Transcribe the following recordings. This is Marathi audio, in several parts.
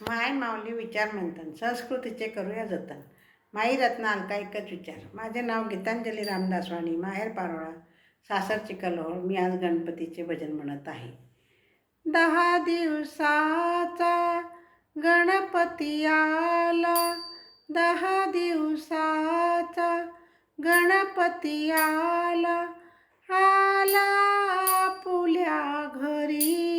माय माऊली विचार मंथन संस्कृतीचे करूया जतन. माई रत्ना अलका एकच विचार. माझे नाव गीतांजली रामदास वाणी माहेर पारोळा सासर चिकलहोळ मी आज गणपतीचे भजन म्हणत आहे. दहा दिवसाचा गणपती आला. दहा दिवसाचा गणपती आला. आला आपुल्या घरी.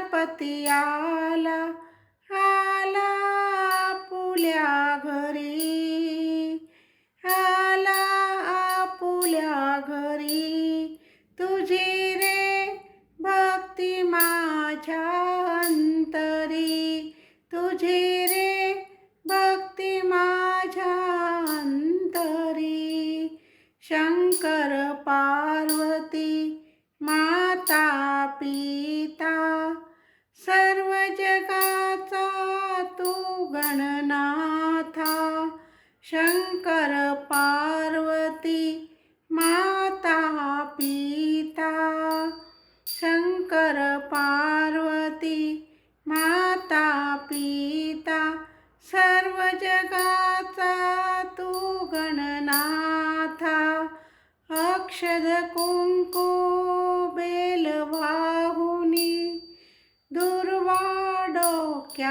गणपती आला. गणनाथा अक्षद कुंकू बेल वाहुनी दुर्वा डोक्यावरी.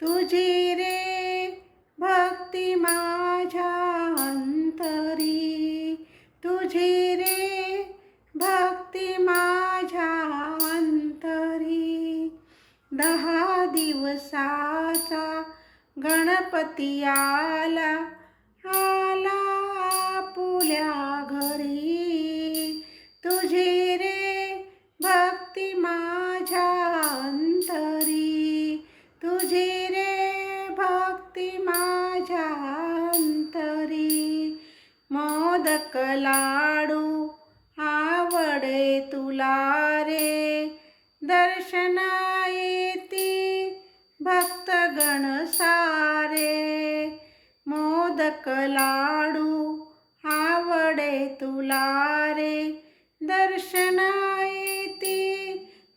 तुझी रे भक्ती माझ्या अंतरी. तुझी रे भक्ती माझ्या अंतरी. दहा दिवसाचा गणपती आला आला आपुल्या घरी. तुझी रे भक्ती माझ्या अंतरी. तुझी रे भक्ती माझ्या अंतरी. मोदक लाडू आवडे तुला रे. दर्शना मोदक लाडू आवडे तुला रे. दर्शना येती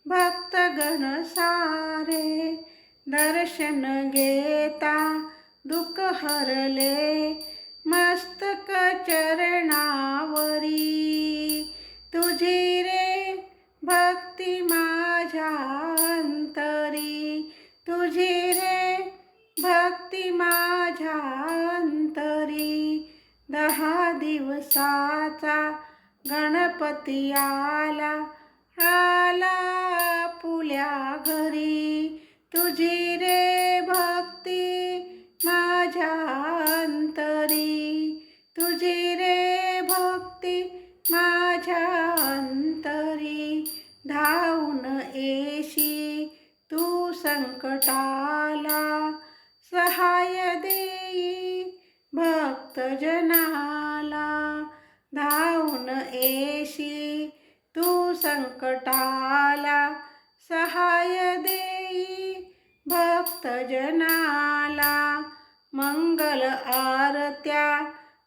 भक्तगण सारे. दर्शन घेता दुःख हरले मस्तक चरणावरी. तुझी रे भक्ती माझ्या अंतरी. तुझी रे भक्ती माझ्या दहा दिवसाचा गणपती आला आला पुल्या घरी. तुझी रे आला धावून येशी तू संकटाला सहाय देई. भक्तजनाला मंगल आरत्या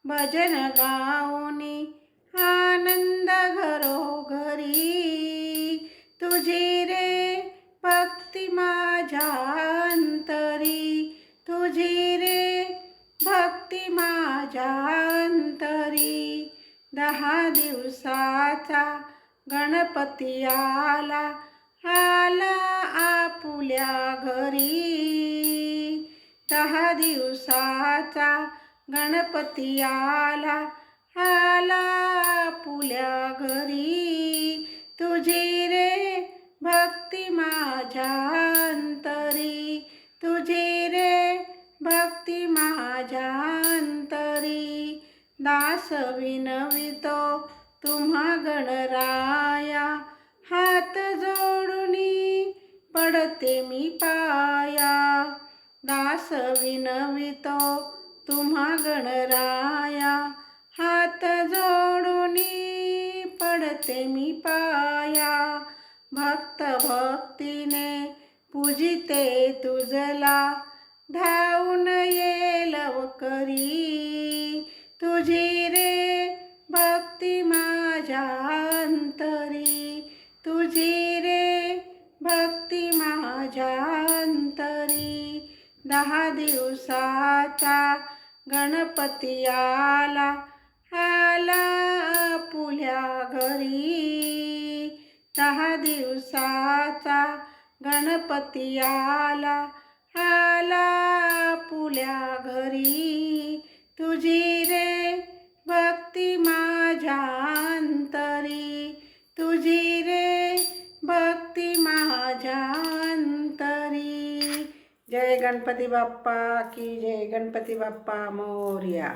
भजन गाऊनी आनंद घरोघरी तुझी गणपती आला आला आपुल्या घरी. दहा दिवसाचा गणपती आला आला आपुल्या घरी. तुझी रे भक्ती माझ्या अंतरी तुझी रे भक्ती माझ्या अंतरी दास विनवितो तुम्हा गणराया हात जोडुनी पडते मी पाया. दास विनवितो तुम्हा गणराया हात जोड पडते मी पाया. भक्त भक्तीने पूजिते तुझला धावून ये लवकरी. तुझी माझ्या अंतरी दहा दिवसाचा गणपती आला आला पुल्या घरी. दहा दिवसाचा गणपती आला आला पुल्या घरी. तुझी गणपती बाप्पा की जय गणपती बाप्पा मोर्या.